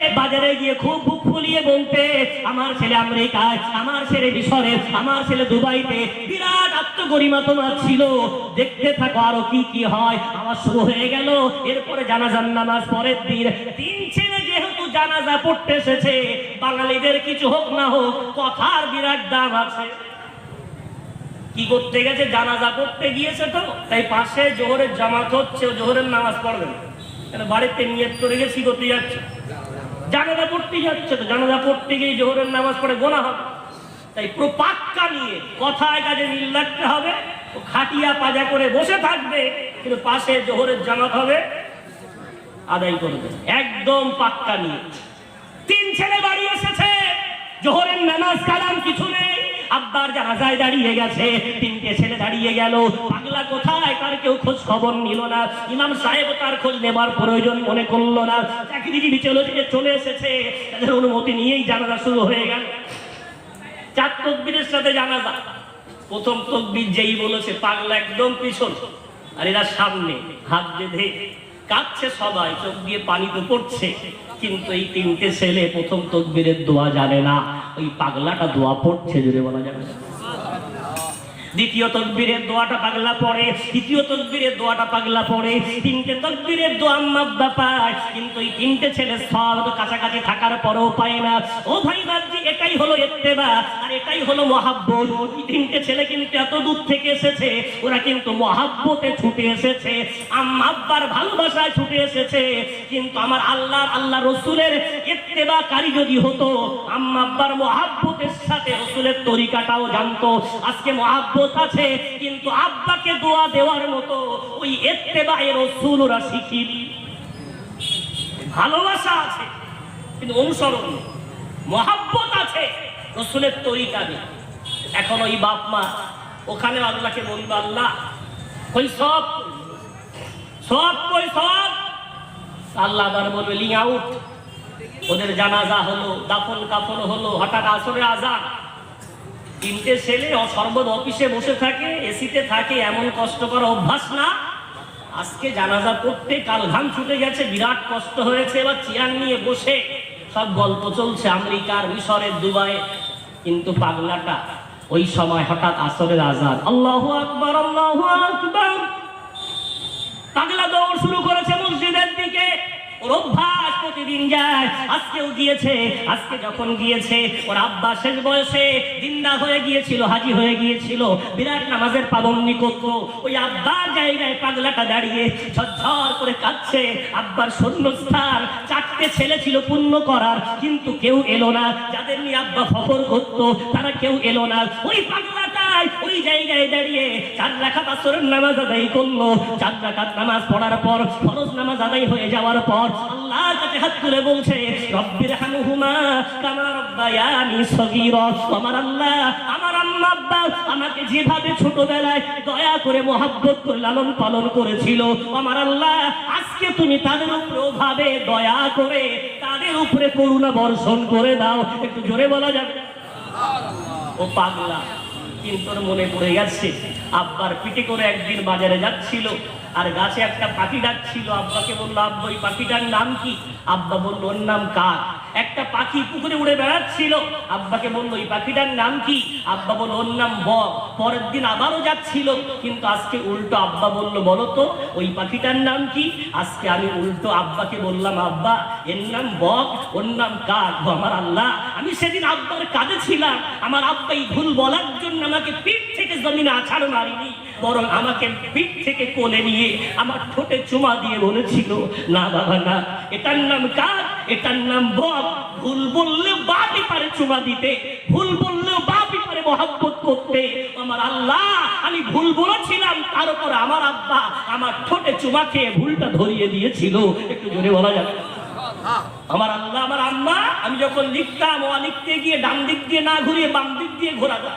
বাজারে গিয়ে খুব বুক ফুলিয়ে বলতে, আমার ছেলে আমেরিকায়, আমার ছেলে মিশরে, আমার ছেলে দুবাইতে। বিরাট আত্মগরিমা তোমার ছিল। দেখতে থাকো আরও কি কি হয়। আমার শুরু হয়ে গেল। এরপরে জানাজার নামাজ পরের দিন। তিন ছেলে যেহেতু জানাজা পড়তে এসেছে, বাঙালিদের কিছু হোক না হোক, কথার বিরাট দাম আছে। কি করতে গেছে? জানাজা পড়তে গিয়েছে তো। তাই পাশে জোহরের জামাত হচ্ছে, জোহরের নামাজ পড়বেন বাড়িতে নিয়ত করে গেছি করতে যাচ্ছে? জানাজা পড়তে যাচ্ছে তো, জানাজা পড়তে গিয়ে জোহরের নামাজ পড়ে গোনা হবে। তাই পুরো পাক্কা নিয়ে কথায় কাজে মিল রাখতে হবে, ও খাটিয়া পাজা করে বসে থাকবে, কিন্তু পাশে জোহরের জামাত হবে, আদায় করবে। একদম পাক্কা নিয়ে। তিন ছেলে বাড়ি এসেছে, জোহরের নামাজ কালাম কিছু নেই। আব্বার জানাজায় দাঁড়িয়ে গেছে, তিনটে ছেলে দাঁড়িয়ে গেল। পাগলা কোথায়? তার কেউ খোঁজ খবর নিল না। ইমাম সাহেব তার খোঁজ নেবার প্রয়োজন মনে করল না। চাকরিজীবী চলে চলে এসেছে। তাদের অনুমতি নিয়েই জানাজা শুরু হয়ে গেল। চার তকবীরের সাথে জানাজা। প্রথম তকবীর যেই বলেছে, পাগলা একদম পিছন। আর এরা সামনে হাত বেঁধে কাঁদছে সবাই, চোখ দিয়ে পানি তো পড়ছে। কিন্তু এই তিনটে ছেলে প্রথম তকবীরের দোয়া জানে না। ওই পাগলাটা দোয়া পড়ছে যদি বলা যাবে দ্বিতীয় তকবীরের দোয়াটা পাগলা পড়ে, তৃতীয় তকবীরের দোয়াটা পাগলা পড়ে, তিনটে তকবীরের দোয়া মাদ্দা পায়, কিন্তু এই তিনটে ছেলে সব কাছাকাছি থাকার পরেও পায় না। ও ভাই বাবজি এটাই হলো ইত্তেবা আর এটাই হলো মহাব্বত। এই তিনটে ছেলে কিন্তু এত দূর থেকে এসেছে, ওরা কিন্তু মহাব্বতে ছুটে এসেছে। আম্মা আব্বার ভালোবাসায় ছুটে এসেছে, কিন্তু আমার আল্লাহর আল্লাহ রসুলের ইত্তেবাকারী যদি হতো, আম্মা আব্বার মহাব্বতের সাথে রসুলের তরিকাটাও জানতো। আজকে মহাব্বত আছে, কিন্তু আব্বাকে দোয়া দেওয়ার মতো ওই এত্তেবায়ে রসুল ওরা শিখিনি। ভালোবাসা আছে, কিন্তু অনুসরণ। মহাব্বত আছে। রসুলের তরিকা নেই। এখন ওই বাপ মা ওখানে আল্লাহকে বলবে, আল্লাহ ওই সব সব কই সব আল্লাহ আবার বলবে লিং আউট ওদের জানাজা হলো, দাফন কাফন হলো, হঠাৎ আসরে আজান। তিনটে ছেলে সর্বদ অফিসে বসে থাকে, এসিতে থাকে, এমন কষ্ট করা অভ্যাস না। আজকে জানাজা করতে কাল ঘাম ছুটে গেছে, বিরাট কষ্ট হয়েছে, এবার চেয়ার নিয়ে বসে। সব গল্প চলছে আমেরিকার মিশরের দুবাই কিন্তু পাগলাটা ওই সময় হঠাৎ আসরের আজাদ আল্লাহ আকবর আল্লাহ আকবর। পাগলা দৌড় শুরু করেছে মসজিদের দিকে। ওর অভ্যাস প্রতিদিন যায়। আজকেও গিয়েছে, আজকে যখন গিয়েছে, ওর আব্বা শেষ বয়সে জিন্দা হয়ে গিয়েছিল, হাজি হয়ে গিয়েছিল। বিরাট নামাজের পাবন্নি করত। ওই আব্বার জায়গায় পাগলাটা দাঁড়িয়ে ঝরঝর করে কাঁদছে। আব্বার শূন্যস্থান চারটে ছেলে ছিল পূর্ণ করার, কিন্তু কেউ এলো না। যাদের নিয়ে আব্বা ফখর করতো, তারা কেউ এলো না। ওই জায়গায় দাঁড়িয়ে চার রাখা নামাজ করল। নামাজ পড়ার পর নামাজ হয়ে যাওয়ার পর আল্লাহর কাছে হাত তুলে বলছে রব্বির হানুহুমা কামা রব্বায়ানি সগীরা। আমার আল্লাহ, আমার আব্বা আমাকে যেভাবে ছোটবেলায় দয়া করে মহাব্বত করে লালন পালন করেছিল, আমার আল্লাহ, আজকে তুমি তাদের উপরে ভাবে দয়া করে তাদের উপরে করুণা বর্ষণ করে দাও। একটু জোরে বলা যাবে? ও পাগলা, কিন্তু মনে পড়ে গেছে, আব্বার পিঠে করে একদিন বাজারে যাচ্ছিল, আর গাছে একটা পাখি ডাকছিল, আব্বাকে বলল, আব্বা, ওই পাখিটার নাম কি? আব্বা বলল, ওর নাম কাক একটা পাখি পুকুরে উড়ে বেড়াচ্ছিল। আব্বাকে বলল ওই পাখিটার নাম কি? আব্বা বলল, ওর নাম বক পরের দিন আবারও যাচ্ছিল। কিন্তু আজকে উল্টো আব্বা বলল, বলো তো, ওই পাখিটার নাম কি? আজকে আমি উল্টো আব্বাকে বললাম, আব্বা, এর নাম বক ওর নাম কাক আমার আল্লাহ, আমি সেদিন আব্বার কাজে ছিলাম। আমার আব্বা এই ভুল বলার জন্য আমাকে পিঠ থেকে জমিনে আছাড় মারিনি। বরং আমাকে পিঠ থেকে কোলে নিয়ে আমার ঠোঁটে চুমা দিয়ে বলেছিল, না বাবা, না, এটার নাম কাক এটার নাম বক ভুল বললে বাপই পারে চুমা দিতে, ভুল বললেও বাপই পারে মহাব্বত করতে। আমার আল্লাহ, আমি ভুল বলেছিলাম, তার উপর আমার আব্বা আমার ঠোঁটে চুমা খেয়ে ভুলটা ধরিয়ে দিয়েছিল। একটু জোরে বলা যাবে আমার আল্লাহ, আমার আম্মা, আমি যখন লিখতাম, ও লিখতে গিয়ে ডান দিক দিয়ে না ঘুরিয়ে বাম দিক দিয়ে ঘোরাতাম।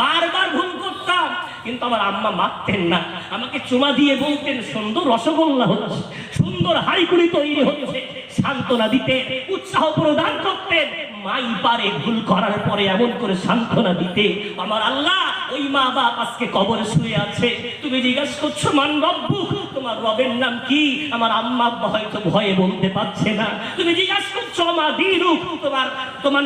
বারবার ভুল করতাম। কিন্তু আমার আম্মা মারতেন না। আমাকে চুমা দিয়ে বলতেন, সুন্দর রসগোল্লা হচ্ছে, সুন্দর হাইকুড়ি তৈরি হচ্ছে, সান্ত্বনা দিতে উৎসাহ প্রদান করতেন। মাই পারে ভুল করার পরে এমন করে সান্ত্বনা দিতে। আমার আল্লাহ ওই মা বাপ আজকে কবরে শুয়ে আছে। তুমি জিজ্ঞাসা করছ, মান রব্বু তোমার রবের নাম কি? আমার আম্মা হয়তো ভয়ে বলতে পারছে না। তুমি জিজ্ঞাসা করছ আমার দিনুক তোমার তোমার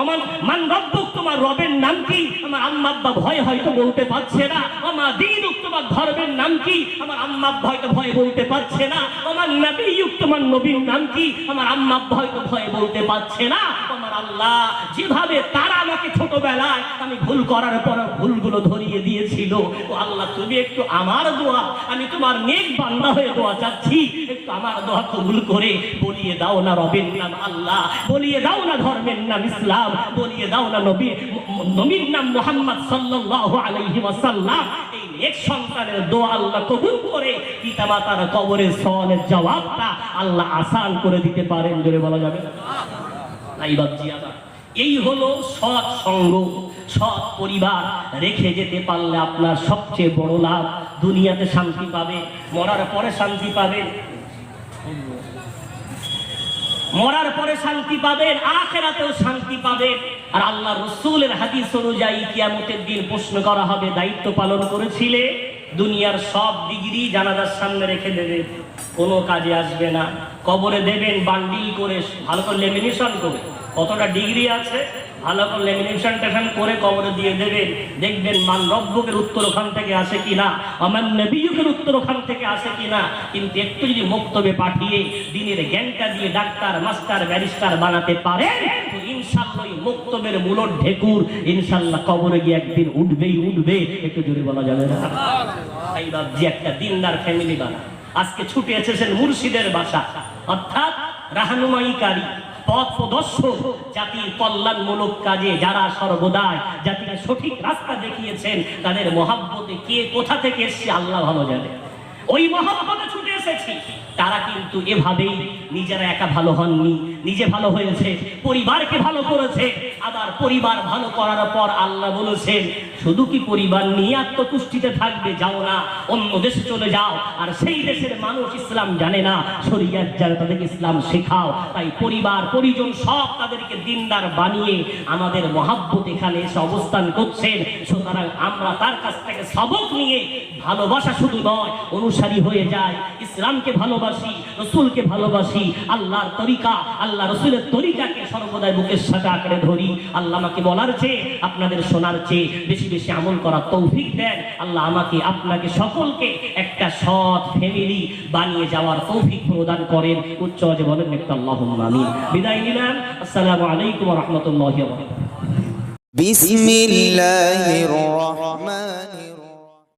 অমান মান রব্বুক, তোমার রবের নাম কি? আমার আম্মা আব্বা ভয় হয়তো বলতে পারছে না। আমার দিনুক, তোমার ধর্মের নাম কি? আমার আম্মা আব্বা হয়তো ভয় বলতে পারছে না। আমার নবীয়ুক, তোমার নবীর নাম কি? আমার আম্মা আব্বা হয়তো ভয় বলতে পারছে না। আমার আল্লাহ, যেভাবে তারা আমাকে ছোটবেলায়, আমি ভুল করার পর ভুলগুলো ধরিয়ে দিয়েছিল। ও আল্লাহ, তুমি একটু আমার দোয়া, আমি তোমার নেক বান্দা হয়ে দোয়া চাচ্ছি। একটু আমার দোয়া কবুল করে বলিয়ে দাও না রবের নাম আল্লাহ, বলিয়ে দাও না ধর্মের নাম ইসলাম। বলিয়ে দাও না নবী। নবীর নাম মোহাম্মদ সাল্লাল্লাহু আলাইহি ওয়াসাল্লাম। এই নেক সন্তানের দোয়া আল্লাহ কবুল করে, পিতামাতার কবরের সওয়ালের জবাবটা আল্লাহ আসান করে দিতে পারেন। জোরে বলা যাবে না? নাই বাবজি আমার। এই হলো সৎ সঙ্গ। সৎ পরিবার রেখে যেতে পারলে আপনার সবচেয়ে বড় লাভ। দুনিয়াতে শান্তি পাবে, মরার পরে শান্তি পাবেন। মরার পরে শান্তি পাবেন, আখেরাতেও শান্তি পাবেন। আর আল্লাহ রসুলের হাদিস অনুযায়ী কিয়ামতের দিন প্রশ্ন করা হবে, দায়িত্ব পালন করেছিলে? দুনিয়ার সব ডিগ্রি জানাজার সামনে রেখে দেবে, কোনো কাজে আসবে না। কবরে দেবেন, বান্ডিল করে, ভালো করে লেমিনেশন করে। কতটা ডিগ্রি আছে? ভালো করে লেমিনেশন টেশন করে কবরে দিয়ে দেবেন। দেখবেন মান রব্বকের উত্তর ওখান থেকে আসে কিনা, আমার নবীযুগের উত্তর ওখান থেকে আসে কিনা। কিন্তু একটু যদি মুক্তবে পাঠিয়ে দিনের জ্ঞানটা দিয়ে ডাক্তার, মাস্টার, ব্যারিস্টার বানাতে পারে ইনশাল্লাহ মুক্তবের মূলর ঢেকুর ইনশাল্লাহ কবরে গিয়ে একদিন উঠবেই উঠবে। একটু জোরে বলা যাবে না? তাই ভাবছি একটা দিনদার ফ্যামিলি বানা আজকে ছুটে এসেছেন মুর্শিদের বাসা। অর্থাৎ রাহানুমাইকারী। জাতির কল্যাণমূলক কাজে যারা সর্বদাই সঠিক রাস্তা দেখিয়েছেন, তাদের কে কোথা থেকে আল্লাহ ভালো জানে। ওই মহাব্বতে ছুটে এসেছি। তারা কিন্তু এভাবেই নিজেরা একা ভালো হননি, নিজে ভালো হয়েছে, পরিবারকে ভালো করেছে। আবার পরিবার ভালো করার পর আল্লাহ বলেছেন, শুধু কি পরিবার নিয়ে আত্মতুষ্টিতে থাকবে? যাও না, অন্য দেশে চলে যাও। আর সেই দেশের মানুষ ইসলাম জানে না, শরিয়াত জানে, তাদেরকে ইসলাম শেখাও। তাই পরিবার, পরিজন সব তাদেরকে দিনদার বানিয়ে আমাদের মহাব্বত এখানে এসে অবস্থান করছেন। সুতরাং আমরা তার কাছ থেকে সবক নিয়ে ভালোবাসা শুধু নয়, অনুসারী হয়ে যায় ইসলামকে ভালোবাসি, রসুলকে ভালোবাসি, আল্লাহর তরিকা, আল্লাহ রসুলের তরিকাকে সর্বদাই বুকের সাথে আঁকড়ে ধরি। আল্লাহ আমাকে বলার চেয়ে, আপনাদের শোনার চেয়ে বেশি বেশি আমল করার তৌফিক দেন। আল্লাহ আমাকে, আপনাকে সকলকে একটা সৎ ফ্যামিলি বানিয়ে যাওয়ার তৌফিক প্রদান করেন। উচ্চ যে বলেন একটা আল্লাহ বিদায় নিলাম। আসসালামু আলাইকুম রহমতুল্লাহ বিসমিল্লাহির রহমানির